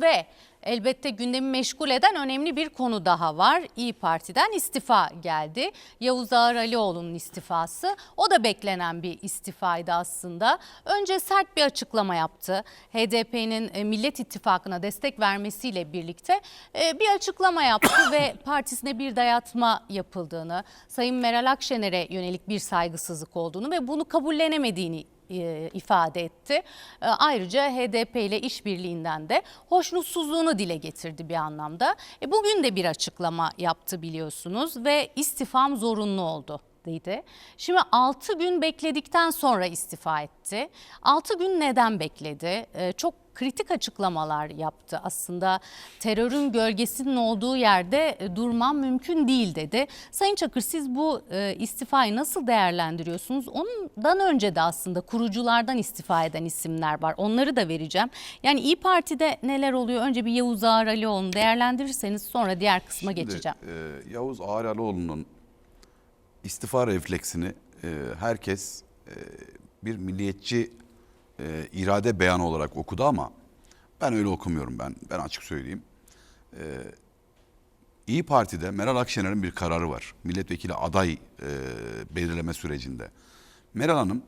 Ve elbette gündemi meşgul eden önemli bir konu daha var. İyi Parti'den istifa geldi. Yavuz Ağar Alioğlu'nun istifası. O da beklenen bir istifaydı aslında. Önce sert bir açıklama yaptı. HDP'nin e, Millet İttifakı'na destek vermesiyle birlikte e, bir açıklama yaptı ve partisine bir dayatma yapıldığını, Sayın Meral Akşener'e yönelik bir saygısızlık olduğunu ve bunu kabullenemediğini ifade etti. E, Ayrıca HDP ile işbirliğinden de hoşnutsuzluğunu dile getirdi bir anlamda. E, Bugün de bir açıklama yaptı biliyorsunuz ve istifam zorunlu oldu dedi. Şimdi 6 gün bekledikten sonra istifa etti. 6 gün neden bekledi? E, Çok kritik açıklamalar yaptı aslında. Terörün gölgesinin olduğu yerde e, durmam mümkün değil dedi. Sayın Çakır siz bu e, istifayı nasıl değerlendiriyorsunuz? Ondan önce de aslında kuruculardan istifa eden isimler var. Onları da vereceğim. Yani İyi Parti'de neler oluyor? Önce bir Yavuz Ağar Alioğlu'nu değerlendirirseniz sonra diğer kısma Şimdi, geçeceğim. e, Yavuz Ağraloğlu'nun istifa refleksini e, herkes e, bir milliyetçi e, irade beyanı olarak okudu ama ben öyle okumuyorum ben. Ben açık söyleyeyim. E, İyi Parti'de Meral Akşener'in bir kararı var. Milletvekili aday e, belirleme sürecinde. Meral Hanım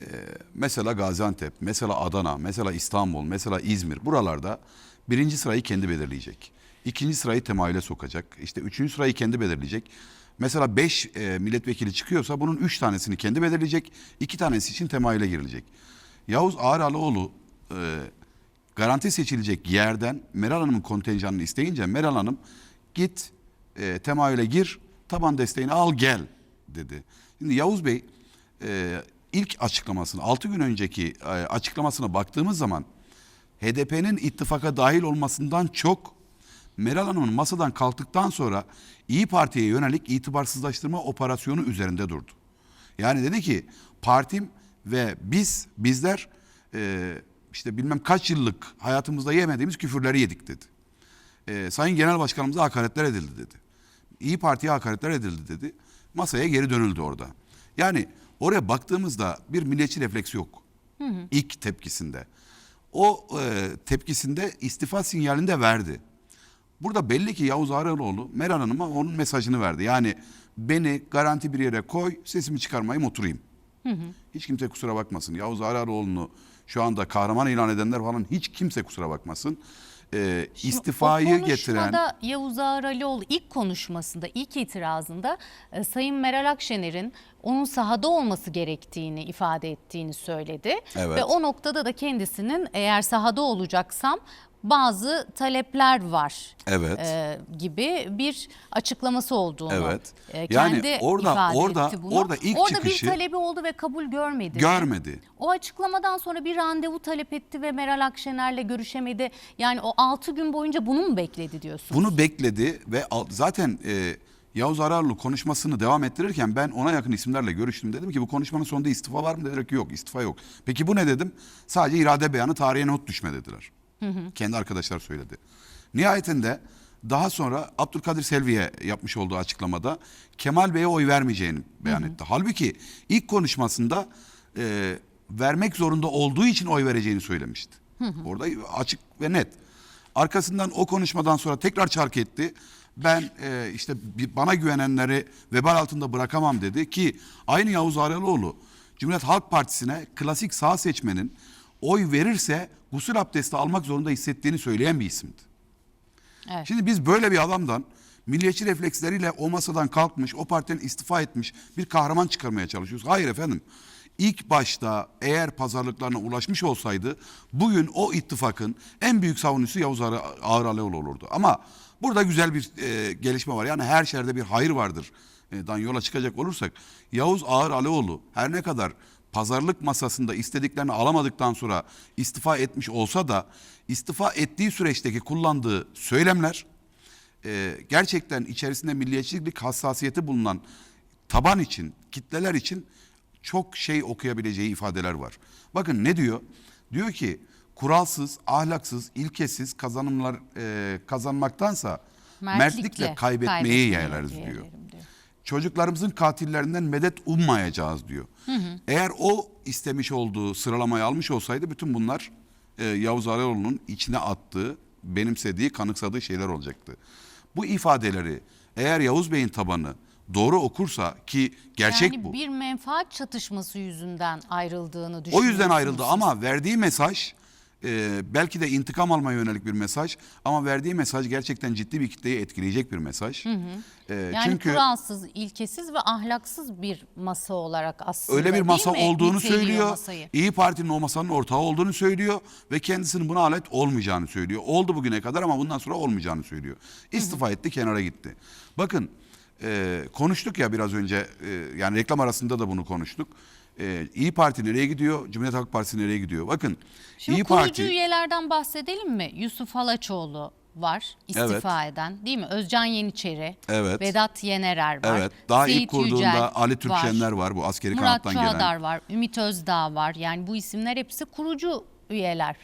e, mesela Gaziantep, mesela Adana, mesela İstanbul, mesela İzmir buralarda birinci sırayı kendi belirleyecek. İkinci sırayı temayüle sokacak. İşte üçüncü sırayı kendi belirleyecek. Mesela beş e, milletvekili çıkıyorsa bunun üç tanesini kendi belirleyecek. iki tanesi için temayüle girilecek. Yavuz Ağraloğlu e, garanti seçilecek yerden Meral Hanım'ın kontenjanını isteyince Meral Hanım git e, temayüle gir taban desteğini al gel dedi. Şimdi Yavuz Bey e, ilk açıklamasını 6 gün önceki e, açıklamasına baktığımız zaman HDP'nin ittifaka dahil olmasından çok Meral Hanım'ın masadan kalktıktan sonra İyi Parti'ye yönelik itibarsızlaştırma operasyonu üzerinde durdu. Yani dedi ki partim ve biz bizler e, işte bilmem kaç yıllık hayatımızda yemediğimiz küfürleri yedik dedi. E, Sayın Genel Başkanımıza hakaretler edildi dedi. İyi Parti'ye hakaretler edildi dedi. Masaya geri dönüldü orada. Yani oraya baktığımızda bir milliyetçi refleks yok. İlk tepkisinde. O e, tepkisinde istifa sinyalini de verdi. Burada belli ki Yavuz Ağraloğlu Meral Hanım'a onun mesajını verdi. Yani beni garanti bir yere koy, sesimi çıkarmayayım oturayım. Hiç kimse kusura bakmasın. Yavuz Ağraloğlu'nu şu anda kahraman ilan edenler falan hiç kimse kusura bakmasın. Ee, istifayı o getiren... Yavuz Ağar Alioğlu ilk konuşmasında, ilk itirazında e, Sayın Meral Akşener'in onun sahada olması gerektiğini ifade ettiğini söyledi. Evet. Ve o noktada da kendisinin eğer sahada olacaksam bazı talepler var Evet. e, gibi bir açıklaması olduğunu Evet. e, Yani kendi orada- ifade orada- etti bunu. orada ilk orada çıkışı- bir talebi oldu ve kabul görmedi. Görmedi. O açıklamadan sonra bir randevu talep etti ve Meral Akşener'le görüşemedi. Yani o 6 gün boyunca bunu mu bekledi diyorsun? Bunu bekledi ve zaten e, Yavuz Ararlı konuşmasını devam ettirirken ben ona yakın isimlerle görüştüm. Dedim ki bu konuşmanın sonunda istifa var mı? Dediler ki yok istifa yok. Peki bu ne dedim? Sadece irade beyanı tarihe not düşme dediler. Kendi arkadaşlar söyledi. Nihayetinde daha sonra Abdülkadir Selvi'ye yapmış olduğu açıklamada Kemal Bey'e oy vermeyeceğini beyan etti. Halbuki ilk konuşmasında e, vermek zorunda olduğu için oy vereceğini söylemişti. Orada açık ve net. Arkasından o konuşmadan sonra tekrar çark etti. Ben e, işte bana güvenenleri vebal altında bırakamam dedi ki aynı Yavuz Araloğlu Cumhuriyet Halk Partisi'ne klasik sağ seçmenin oy verirse gusül abdesti almak zorunda hissettiğini söyleyen bir isimdi. Evet. Şimdi biz böyle bir adamdan milliyetçi refleksleriyle o masadan kalkmış, o partiden istifa etmiş bir kahraman çıkarmaya çalışıyoruz. Hayır efendim. İlk başta eğer pazarlıklarına ulaşmış olsaydı bugün o ittifakın en büyük savunucusu Yavuz Ağar Alioğlu olurdu. Ama burada güzel bir e, gelişme var. Yani her şerde bir hayır vardır. E, dan yola çıkacak olursak Yavuz Ağar Alioğlu her ne kadar pazarlık masasında istediklerini alamadıktan sonra istifa etmiş olsa da istifa ettiği süreçteki kullandığı söylemler e, gerçekten içerisinde milliyetçilik hassasiyeti bulunan taban için, kitleler için çok şey okuyabileceği ifadeler var. Bakın ne diyor? Diyor ki kuralsız, ahlaksız, ilkesiz kazanımlar e, kazanmaktansa mertlikle, kaybetmeyi yeğleriz diyor. yeğlerim Çocuklarımızın katillerinden medet ummayacağız diyor. Eğer o istemiş olduğu sıralamayı almış olsaydı bütün bunlar e, Yavuz Araloğlu'nun içine attığı benimsediği, kanıksadığı şeyler olacaktı. Bu ifadeleri eğer Yavuz Bey'in tabanı doğru okursa ki gerçek yani bu. bir menfaat çatışması yüzünden ayrıldığını O düşünüyorsunuz. yüzden ayrıldı ama verdiği mesaj e, belki de intikam almaya yönelik bir mesaj ama verdiği mesaj gerçekten ciddi bir kitleyi etkileyecek bir mesaj. E, Yani çünkü kuralsız, ilkesiz ve ahlaksız bir masa olarak aslında öyle bir masa mi? olduğunu Niteliyor söylüyor. masayı. İyi Parti'nin o masanın ortağı olduğunu söylüyor ve kendisinin buna alet olmayacağını söylüyor. Oldu bugüne kadar ama bundan sonra olmayacağını söylüyor. İstifa etti, kenara gitti. Bakın e, konuştuk ya biraz önce e, yani reklam arasında da bunu konuştuk. E, İyi Parti nereye gidiyor? Cumhuriyet Halk Partisi nereye gidiyor? Bakın Şimdi İyi kurucu Parti üyelerden bahsedelim mi? Yusuf Halaçoğlu var istifa eden değil mi? Özcan Yeniçeri, Evet. Vedat Yenerer var. Evet. Daha Seyit ilk kurduğunda Yücel Ali Türkçenler var. Bu askeri Murat kanattan gelen. Çuhadar var, Ümit Özdağ var. Yani bu isimler hepsi kurucu üyeler.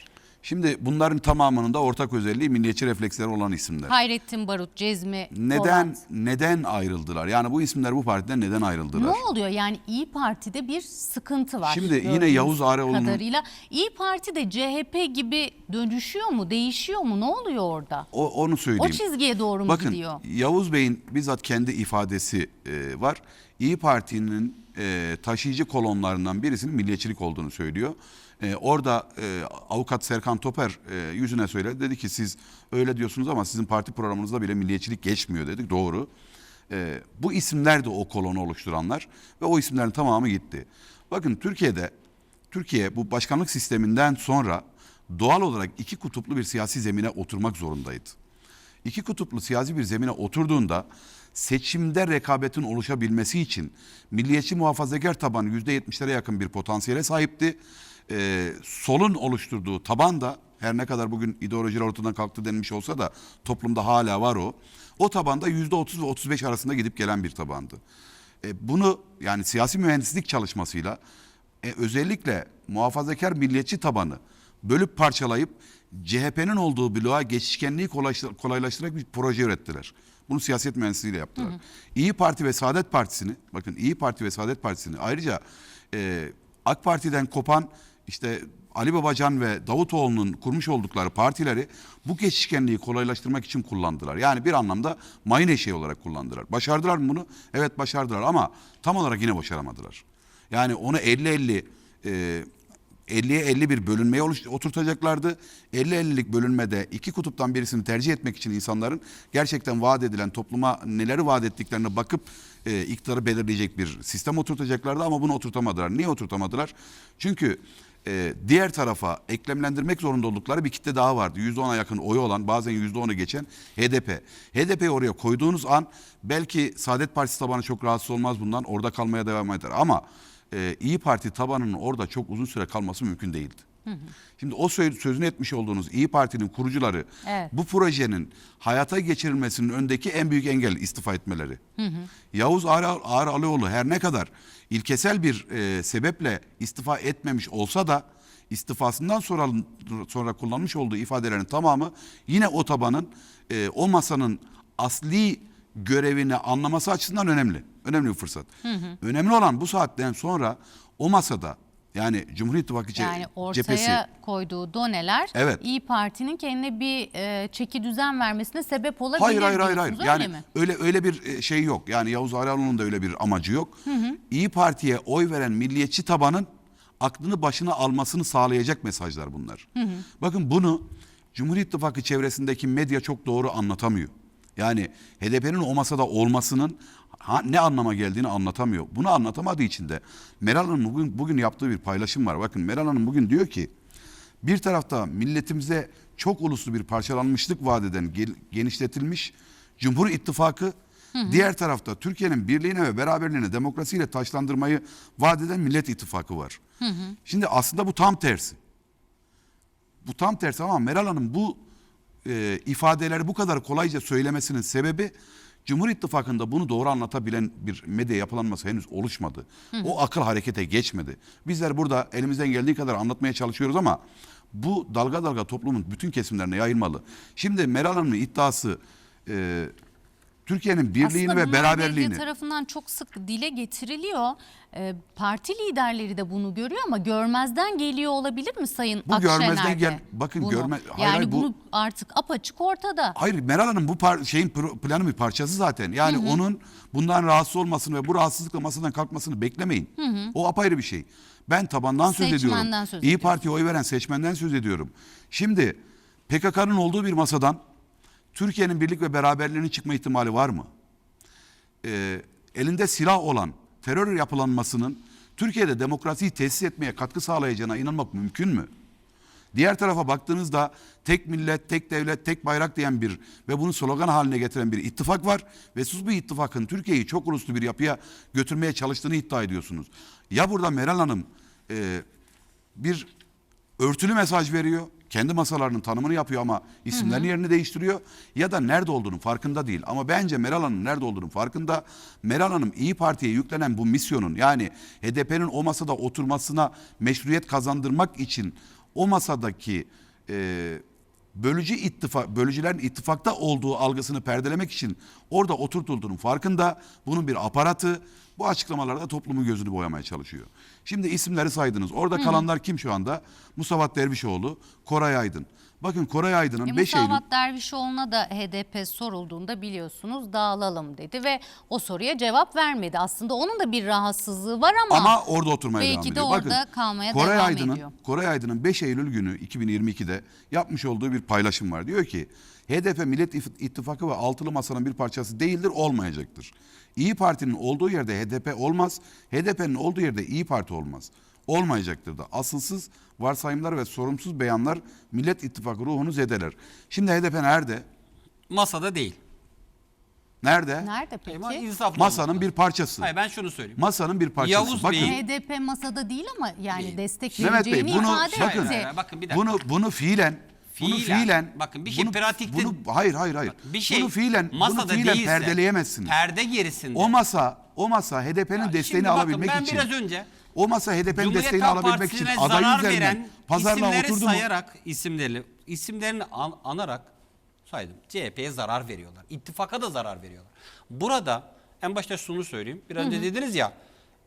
Şimdi bunların tamamının da ortak özelliği milliyetçi refleksleri olan isimler. Hayrettin Barut, Cezmi Neden Polat. neden ayrıldılar? Yani bu isimler bu partiden neden ayrıldılar? Ne oluyor yani İyi Parti'de bir sıkıntı var. Şimdi yine Yavuz Ağaoğlu'nun- kadarıyla. İyi Parti de CHP gibi dönüşüyor mu, değişiyor mu? Ne oluyor orada? O, onu söyleyeyim. O çizgiye doğru mu Bakın gidiyor? Yavuz Bey'in bizzat kendi ifadesi e, var. İyi Parti'nin e, taşıyıcı kolonlarından birisinin milliyetçilik olduğunu söylüyor. E, orada e, avukat Serkan Toper e, yüzüne söyledi. Dedi ki siz öyle diyorsunuz ama sizin parti programınızda bile milliyetçilik geçmiyor dedik. Doğru. E, bu isimler de o kolonu oluşturanlar ve o isimlerin tamamı gitti. Bakın Türkiye'de Türkiye bu başkanlık sisteminden sonra doğal olarak iki kutuplu bir siyasi zemine oturmak zorundaydı. İki kutuplu siyasi bir zemine oturduğunda seçimde rekabetin oluşabilmesi için milliyetçi muhafazakar tabanı %70'lere yakın bir potansiyele sahipti. Ee, solun oluşturduğu taban da her ne kadar bugün ideolojiler ortadan kalktı denilmiş olsa da toplumda hala var o. O tabanda %30 ve 35 arasında gidip gelen bir tabandı. E, bunu yani siyasi mühendislik çalışmasıyla e, özellikle muhafazakar milliyetçi tabanı bölüp parçalayıp CHP'nin olduğu bloğa geçişkenliği kolaylaştır- kolaylaştırarak bir proje ürettiler. Bunu siyaset mühendisliğiyle yaptılar. İyi Parti ve Saadet Partisi'ni, bakın İyi Parti ve Saadet Partisi'ni ayrıca e, AK Parti'den kopan işte Ali Babacan ve Davutoğlu'nun kurmuş oldukları partileri bu geçişkenliği kolaylaştırmak için kullandılar. Yani bir anlamda mayın eşeği olarak kullandılar. Başardılar mı bunu? Evet başardılar ama tam olarak yine başaramadılar. Yani onu 50-50 e, 50'ye 50 bir bölünmeye oturtacaklardı. 50-50'lik bölünmede iki kutuptan birisini tercih etmek için insanların gerçekten vaat edilen topluma neleri vaat ettiklerine bakıp e, iktidarı belirleyecek bir sistem oturtacaklardı ama bunu oturtamadılar. Niye oturtamadılar? Çünkü e, diğer tarafa eklemlendirmek zorunda oldukları bir kitle daha vardı. %10'a yakın oyu olan bazen %10'u geçen HDP. HDP'yi oraya koyduğunuz an belki Saadet Partisi tabanı çok rahatsız olmaz bundan orada kalmaya devam eder ama e, İyi Parti tabanının orada çok uzun süre kalması mümkün değildi. Şimdi o sö- sözünü etmiş olduğunuz İyi Parti'nin kurucuları Evet. bu projenin hayata geçirilmesinin öndeki en büyük engel istifa etmeleri. Yavuz Ağar, Ağar Alioğlu her ne kadar ilkesel bir e, sebeple istifa etmemiş olsa da istifasından sonra sonra kullanmış olduğu ifadelerin tamamı yine o tabanın e, o masanın asli görevini anlaması açısından önemli. Önemli bir fırsat. Önemli olan bu saatten sonra o masada yani Cumhur İttifakı ce- Yani ortaya cephesi koyduğu doneler Evet. İyi Parti'nin kendine bir e, çeki düzen vermesine sebep olabilir Hayır hayır hayır hayır. diyorsunuz, Yani öyle mi? öyle öyle bir e, şey yok. Yani Yavuz Ağaoğlu'nun da öyle bir amacı yok. İyi Parti'ye oy veren milliyetçi tabanın aklını başına almasını sağlayacak mesajlar bunlar. Bakın bunu Cumhur İttifakı çevresindeki medya çok doğru anlatamıyor. Yani HDP'nin o masada olmasının ha- ne anlama geldiğini anlatamıyor. Bunu anlatamadığı için de Meral Hanım bugün, bugün yaptığı bir paylaşım var. Bakın Meral Hanım bugün diyor ki bir tarafta milletimize çok uluslu bir parçalanmışlık vaat eden gel- genişletilmiş Cumhur İttifakı, diğer tarafta Türkiye'nin birliğine ve beraberliğine demokrasiyle taşlandırmayı vaat eden Millet İttifakı var. Şimdi aslında bu tam tersi. Bu tam tersi ama Meral Hanım bu e, ifadeleri bu kadar kolayca söylemesinin sebebi Cumhur İttifakı'nda bunu doğru anlatabilen bir medya yapılanması henüz oluşmadı. O akıl harekete geçmedi. Bizler burada elimizden geldiği kadar anlatmaya çalışıyoruz ama bu dalga dalga toplumun bütün kesimlerine yayılmalı. Şimdi Meral Hanım'ın iddiası e, Türkiye'nin birliğini Aslında ve bunlar beraberliğini. medya tarafından çok sık dile getiriliyor. Ee, parti liderleri de bunu görüyor ama görmezden geliyor olabilir mi Sayın Bu Akşener görmezden de gel- bakın bunu? görme- hayır, yani hayır, bu- bunu artık apaçık ortada. Hayır Meral Hanım bu par- şeyin pro- planın bir parçası zaten. Yani onun bundan rahatsız olmasını ve bu rahatsızlıkla masadan kalkmasını beklemeyin. O apayrı bir şey. Ben tabandan söz Seçmenden ediyorum. söz İyi ediyorsun. Parti'ye oy veren seçmenden söz ediyorum. Şimdi PKK'nın olduğu bir masadan Türkiye'nin birlik ve beraberliğinin çıkma ihtimali var mı? Ee, elinde silah olan terör yapılanmasının Türkiye'de demokrasiyi tesis etmeye katkı sağlayacağına inanmak mümkün mü? Diğer tarafa baktığınızda tek millet, tek devlet, tek bayrak diyen bir ve bunu slogan haline getiren bir ittifak var. Ve siz bu ittifakın Türkiye'yi çok uluslu bir yapıya götürmeye çalıştığını iddia ediyorsunuz. Ya burada Meral Hanım e, bir örtülü mesaj veriyor. Kendi masalarının tanımını yapıyor ama isimlerin yerini değiştiriyor. Ya da nerede olduğunun farkında değil. Ama bence Meral Hanım nerede olduğunun farkında. Meral Hanım İyi Parti'ye yüklenen bu misyonun yani HDP'nin o masada oturmasına meşruiyet kazandırmak için o masadaki e, bölücü ittifak, bölücülerin ittifakta olduğu algısını perdelemek için orada oturtulduğunun farkında. Bunun bir aparatı. Bu açıklamalarda toplumun gözünü boyamaya çalışıyor. Şimdi isimleri saydınız. Orada kalanlar kim şu anda? Musavat Dervişoğlu, Koray Aydın. Bakın Koray Aydın'ın E, 5 Eylül... Musavat Dervişoğlu'na da HDP sorulduğunda biliyorsunuz dağılalım dedi ve o soruya cevap vermedi. Aslında onun da bir rahatsızlığı var ama, Ama orada oturmaya devam belki de ediyor. orada Bakın, kalmaya Koray devam Aydın'ın, ediyor. Koray Aydın'ın 5 Eylül günü 2022'de yapmış olduğu bir paylaşım var. Diyor ki HDP Millet İf- İttifakı ve altılı masanın bir parçası değildir, olmayacaktır. İyi Parti'nin olduğu yerde HDP olmaz, HDP'nin olduğu yerde İyi Parti olmaz. Olmayacaktır da. Asılsız varsayımlar ve sorumsuz beyanlar Millet İttifakı ruhunu zedeler. Şimdi HDP nerede? Masada değil. Nerede? Nerede peki? Ama insaflı Masanın bir parçası. Hayır ben şunu söyleyeyim. Masanın bir parçası. Yavuz Bakın, Bey'in- HDP masada değil ama yani Değil. destek Mehmet Bey vereceğini bunu ifade bakın, etti. Hayır, hayır, bakın bir dakika. bunu bunu fiilen bunu Fiilen, fiilen bakın bir şey bunu, pratikte- bunu hayır hayır hayır. Bir şey bunu fiilen bunu masada fiilen değilse, perdeleyemezsiniz. Perde gerisinde. o masa o masa HDP'nin desteğini bakın, alabilmek ben için biraz önce o masa HDP'nin desteğini Halk alabilmek için aday üzerinden isimleri oturdu mu? sayarak isimlerini isimlerini an- anarak saydım. CHP'ye zarar veriyorlar. İttifaka da zarar veriyorlar. Burada en başta şunu söyleyeyim. Biraz önce dediniz ya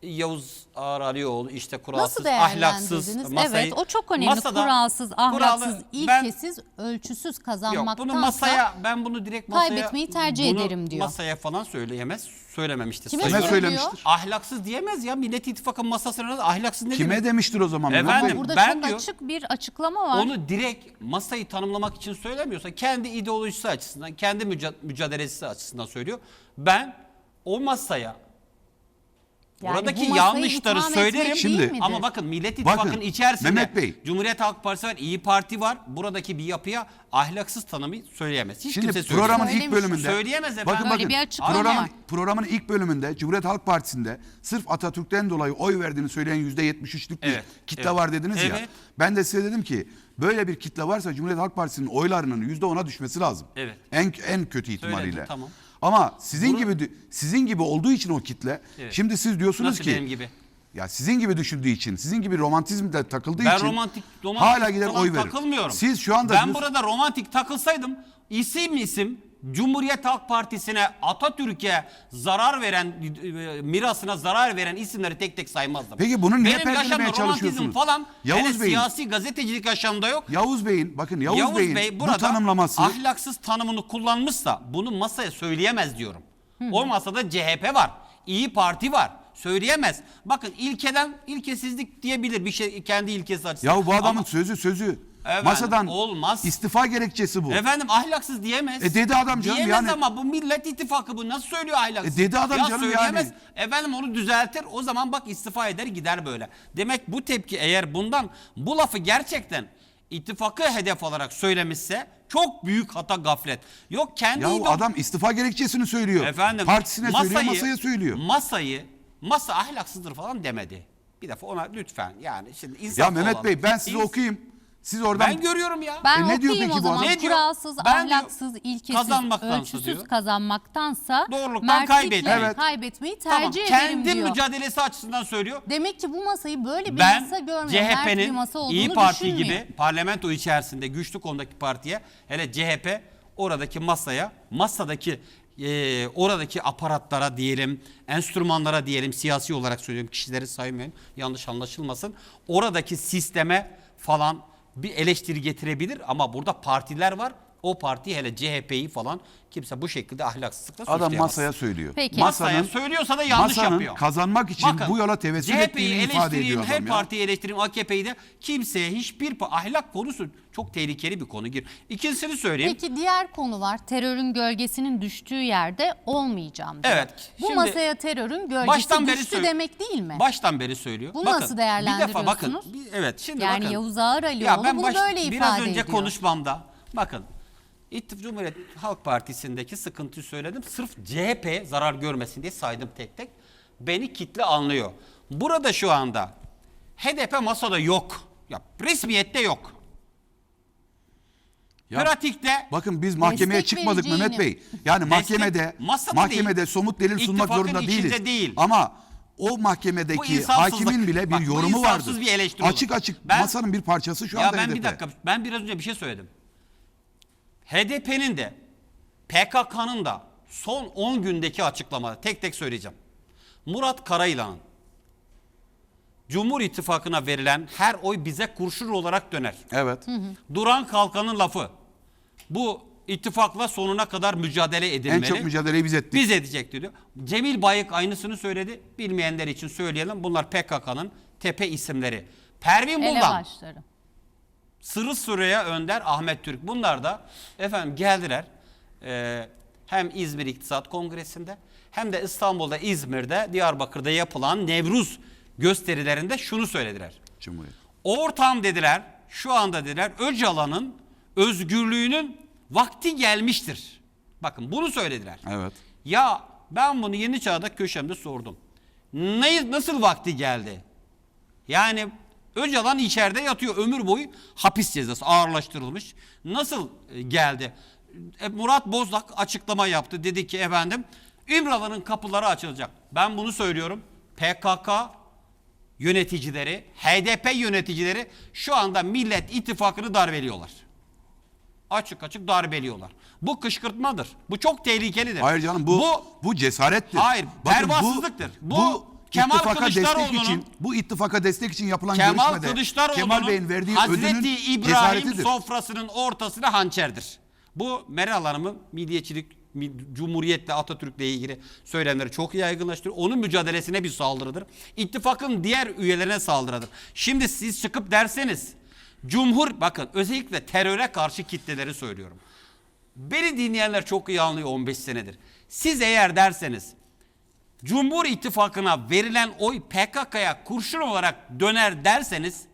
Yavuz Ağar Alioğlu işte kuralsız, Nasıl ahlaksız masayı. Evet o çok önemli. Masada Kuralsız, kuralı ahlaksız, ben- ilkesiz, ölçüsüz Yok kazanmaktansa bunu masaya ben bunu direkt masaya kaybetmeyi tercih bunu ederim diyor. Masaya falan söyleyemez. Söylememiştir. Kime sayıyorum. söylemiştir? Ahlaksız diyemez ya. Millet İttifakı masasına ahlaksız ne Kime demek? demiştir o zaman? Efendim? Burada Ben çok diyor- açık bir açıklama var. Onu direkt masayı tanımlamak için söylemiyorsa kendi ideolojisi açısından, kendi müca- mücadelesi açısından söylüyor. Ben o masaya Yani bu Oradaki masayı yanlışları söylerim. değil Şimdi- midir? Ama bakın Millet İttifakı'nın Bakın, içerisinde Mehmet Bey. Cumhuriyet Halk Partisi var, İyi Parti var. Buradaki bir yapıya ahlaksız tanımı söyleyemez. Hiç Şimdi kimse programın söyleyemez. ilk Söylemiş. bölümünde Söyleyemez efendim. Bakın bakın bir açıklama programın, var. programın ilk bölümünde Cumhuriyet Halk Partisi'nde sırf Atatürk'ten dolayı oy verdiğini söyleyen yüzde 73'lük bir Evet, kitle evet. var dediniz ya. Evet. Ben de size dedim ki böyle bir kitle varsa Cumhuriyet Halk Partisi'nin oylarının yüzde 10'a düşmesi lazım. Evet. En en kötü ihtimaliyle. tamam. Ama sizin Bunu- gibi sizin gibi olduğu için o kitle Evet. şimdi siz diyorsunuz Nasıl ki benim gibi? ya sizin gibi düşündüğü için, sizin gibi romantizmde takıldığı Ben için romantik, romantik hala gider oy verir. takılmıyorum. Siz şu anda ben diyorsunuz- burada romantik takılsaydım isim isim Cumhuriyet Halk Partisi'ne Atatürk'e zarar veren e, mirasına zarar veren isimleri tek tek saymazdım. Peki bunu niye Benim perdelemeye yaşamda romantizm falan Yavuz hele Bey'in- siyasi gazetecilik yaşamda yok. Yavuz Bey'in bakın Yavuz, Yavuz Bey'in Bey bu burada tanımlaması ahlaksız tanımını kullanmışsa bunu masaya söyleyemez diyorum. O masada CHP var, İyi Parti var. Söyleyemez. Bakın ilkeden ilkesizlik diyebilir bir şey kendi ilkesi açısından. Ya bu adamın Ama- sözü sözü. Efendim, Masadan olmaz. istifa gerekçesi bu. Efendim ahlaksız diyemez. E dedi adam canım diyemez yani. ama bu millet ittifakı bu nasıl söylüyor ahlaksız? E dedi adam ya canım söyleyemez. yani. Efendim onu düzeltir o zaman bak istifa eder gider böyle. Demek bu tepki eğer bundan bu lafı gerçekten ittifakı hedef alarak söylemişse çok büyük hata gaflet. Yok kendi Ya idol- adam istifa gerekçesini söylüyor. Efendim Partisine söylüyor, masaya söylüyor. Masayı masa ahlaksızdır falan demedi. Bir defa ona lütfen yani şimdi Ya insaflı Mehmet olalım. Bey ben size İns- okuyayım. Siz oradan Ben görüyorum ya. Ben E ne diyor okuyayım peki o bu zaman. adam? Ne diyor? Kuralsız, Ben diyor, ahlaksız, ilkesiz, kazanmaktansa ölçüsüz diyor. kazanmaktansa Doğruluktan mertlikle kaybetmeyi. Evet. kaybetmeyi Tamam, tercih ederim kendi diyor. mücadelesi açısından söylüyor. Demek ki bu masayı böyle bir Ben masa görmüyor. Mert bir CHP'nin masa olduğunu İyi Parti düşünmüyor. gibi parlamento içerisinde güçlü konudaki partiye hele CHP oradaki masaya masadaki e, oradaki aparatlara diyelim, enstrümanlara diyelim, siyasi olarak söylüyorum kişileri saymayın yanlış anlaşılmasın. Oradaki sisteme falan bir eleştiri getirebilir ama burada partiler var. O parti hele CHP'yi falan kimse bu şekilde ahlaksızlıkla Adam suçlayamaz. masaya söylüyor. Peki. Masaya söylüyorsa da yanlış masanın yapıyor. kazanmak için bu yola tevessül CHP'yi ettiğini ifade ediyor her adam ya. partiyi eleştireyim, AKP'yi de kimseye hiçbir ahlak konusu çok tehlikeli bir konu. Gir. İkincisini söyleyeyim. Peki diğer konu var. Terörün gölgesinin düştüğü yerde olmayacağım diyor. Evet, Bu şimdi masaya terörün gölgesi Baştan beri düştü demek değil mi? Baştan beri söylüyor. Bunu Bakın, nasıl Bir defa değerlendiriyorsunuz? bakın. bir- evet şimdi Yani bakın. Yavuz Ağaralioğlu bunu böyle ifade Biraz önce ediyor. konuşmamda bakın İttif Cumhuriyet Halk Partisi'ndeki sıkıntıyı söyledim. Sırf CHP zarar görmesin diye saydım tek tek. Beni kitle anlıyor. Burada şu anda HDP masada yok. Ya resmiyette yok. Ya, Pratikte Bakın biz mahkemeye Destek çıkmadık vereceğini- Mehmet Bey. Yani Destek- mahkemede masada mahkemede değil. somut delil sunmak İttifakın zorunda içinde değiliz. değil. Ama o Bu mahkemedeki insafsızlık. hakimin bile bir Bak, bu yorumu insafsız vardır. bir eleştiri olur. açık açık Ben- masanın bir parçası şu ya anda ben HDP. bir dakika ben biraz önce bir şey söyledim. HDP'nin de PKK'nın da son 10 gündeki açıklamada tek tek söyleyeceğim. Murat Karayılan'ın Cumhur İttifakı'na verilen her oy bize kurşun olarak döner. Evet. Duran Kalkan'ın lafı. Bu ittifakla sonuna kadar mücadele En edilmeli. çok mücadeleyi biz ettik. Biz edecek diyor. Cemil Bayık aynısını söyledi. Bilmeyenler için söyleyelim. Bunlar PKK'nın tepe isimleri. Pervin Buldan, Elebaşları. Sırı Süreyya Önder, Ahmet Türk. Bunlar da efendim geldiler. Ee, hem İzmir İktisat Kongresi'nde hem de İstanbul'da, İzmir'de, Diyarbakır'da yapılan Nevruz gösterilerinde şunu söylediler. Cumhuriyet. Ortam dediler, şu anda dediler Öcalan'ın özgürlüğünün vakti gelmiştir. Bakın bunu söylediler. Evet. Ya ben bunu yeni çağda köşemde sordum. Ne, nasıl vakti geldi? Yani Öcalan içeride yatıyor ömür boyu hapis cezası ağırlaştırılmış. Nasıl e, geldi? E, Murat Bozdak açıklama yaptı. Dedi ki efendim İmralı'nın kapıları açılacak. Ben bunu söylüyorum. PKK yöneticileri, HDP yöneticileri şu anda Millet İttifakı'nı darbeliyorlar. Açık açık darbeliyorlar. Bu kışkırtmadır. Bu çok tehlikelidir. Hayır canım bu bu, cesarettir. Hayır, Bakın pervasızlıktır. Bu Kemal ittifaka destek için bu ittifaka destek için yapılan Kemal görüşmede Kemal Bey'in verdiği ödünün İbrahim sofrasının ortasına hançerdir. Bu Meral Hanım'ın milliyetçilik, mi- Cumhuriyet'le Atatürk'le ilgili söylemleri çok yaygınlaştırıyor. Onun mücadelesine bir saldırıdır. İttifakın diğer üyelerine saldırıdır. Şimdi siz çıkıp derseniz Cumhur bakın özellikle teröre karşı kitleleri söylüyorum. Beni dinleyenler çok iyi anlıyor 15 senedir. Siz eğer derseniz Cumhur İttifakı'na verilen oy PKK'ya kurşun olarak döner derseniz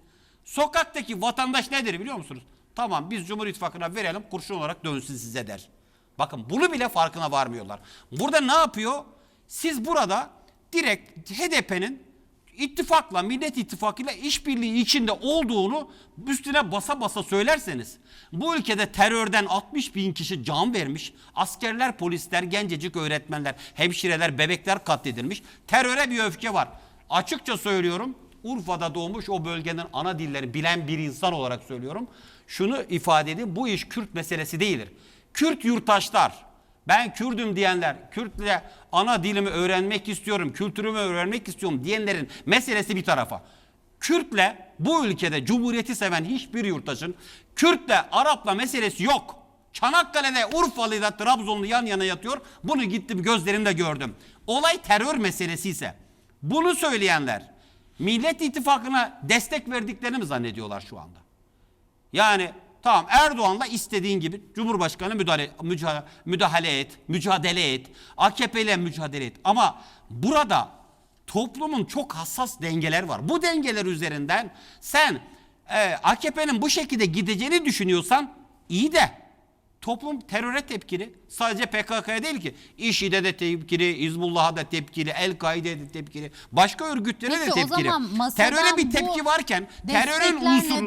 sokaktaki vatandaş nedir biliyor musunuz? Tamam biz Cumhur İttifakı'na verelim kurşun olarak dönsün size der. Bakın bunu bile farkına varmıyorlar. Burada ne yapıyor? Siz burada direkt HDP'nin ittifakla, Millet İttifakı'yla işbirliği içinde olduğunu üstüne basa basa söylerseniz bu ülkede terörden 60 bin kişi can vermiş, askerler, polisler, gencecik öğretmenler, hemşireler, bebekler katledilmiş. Teröre bir öfke var. Açıkça söylüyorum Urfa'da doğmuş o bölgenin ana dilleri bilen bir insan olarak söylüyorum. Şunu ifade edeyim bu iş Kürt meselesi değildir. Kürt yurttaşlar ben Kürdüm diyenler, Kürtle ana dilimi öğrenmek istiyorum, kültürümü öğrenmek istiyorum diyenlerin meselesi bir tarafa. Kürtle bu ülkede cumhuriyeti seven hiçbir yurttaşın Kürtle, Arapla meselesi yok. Çanakkale'de Urfalı'yla Trabzonlu yan yana yatıyor. Bunu gittim gözlerimle gördüm. Olay terör meselesi ise bunu söyleyenler Millet İttifakı'na destek verdiklerini mi zannediyorlar şu anda? Yani tamam Erdoğan'la istediğin gibi Cumhurbaşkanı müdahale, müdahale et, mücadele et, AKP ile mücadele et. Ama burada toplumun çok hassas dengeler var. Bu dengeler üzerinden sen e, AKP'nin bu şekilde gideceğini düşünüyorsan iyi de Toplum teröre tepkili. Sadece PKK'ya değil ki. İŞİD'e de tepkili, Hizbullah'a da tepkili, El-Kaide'ye de tepkili. Başka örgütlere de Peki o tepkili. Teröre bir tepki varken, terörün unsuru...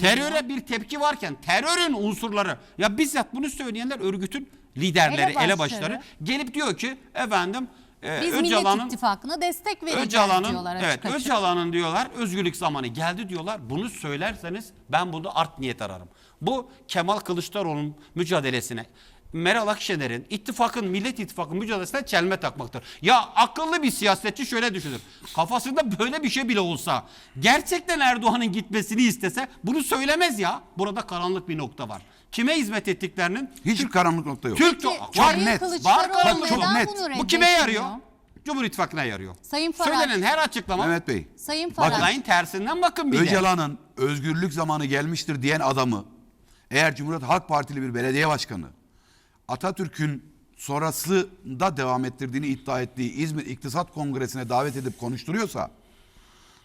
Teröre bir tepki varken, terörün unsurları... Ya bizzat bunu söyleyenler örgütün liderleri, Elebaşları. elebaşları gelip diyor ki efendim... e, Biz Millet Öcalan'ın İttifakı'na destek vereceğiz Öcalan'ın diyorlar açık evet açık. Öcalan'ın diyorlar özgürlük zamanı geldi diyorlar. Bunu söylerseniz ben bunu art niyet ararım. Bu Kemal Kılıçdaroğlu'nun mücadelesine Meral Akşener'in ittifakın, Millet İttifakı mücadelesine çelme takmaktır. Ya akıllı bir siyasetçi şöyle düşünür. Kafasında böyle bir şey bile olsa gerçekten Erdoğan'ın gitmesini istese bunu söylemez ya. Burada karanlık bir nokta var. Kime hizmet ettiklerinin Hiç karanlık nokta yok. Türk Peki, var Sayın net. Kılıçdaroğlu Var karanlık, çok net. Bu kime yarıyor? Cumhur İttifakı'na yarıyor. Sayın Farage. Söylenen her açıklama Mehmet Bey. Sayın Farage. olayın tersinden bakın bir. Öcalan'ın özgürlük zamanı gelmiştir diyen adamı eğer Cumhuriyet Halk Partili bir belediye başkanı Atatürk'ün sonrasında devam ettirdiğini iddia ettiği İzmir İktisat Kongresi'ne davet edip konuşturuyorsa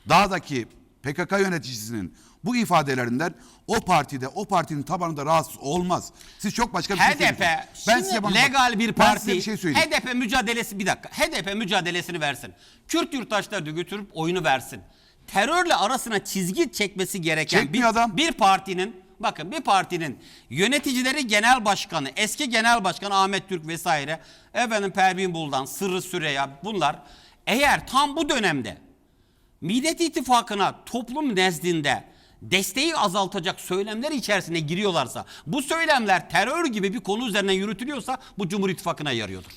dağdaki PKK yöneticisinin bu ifadelerinden o partide o partinin tabanında rahatsız olmaz. Siz çok başka bir şey HDP söylüyorsunuz. Ben size bana- legal bir Ben parti. size bir şey söyleyeyim. HDP mücadelesi bir dakika. HDP mücadelesini versin. Kürt yurttaşları da götürüp oyunu versin. Terörle arasına çizgi çekmesi gereken Çekmiyor bir, adam. bir partinin bakın bir partinin yöneticileri genel başkanı, eski genel başkan Ahmet Türk vesaire, efendim Pervin Buldan, Sırrı Süreyya bunlar eğer tam bu dönemde Millet İttifakı'na toplum nezdinde desteği azaltacak söylemler içerisine giriyorlarsa, bu söylemler terör gibi bir konu üzerine yürütülüyorsa bu Cumhur İttifakı'na yarıyordur.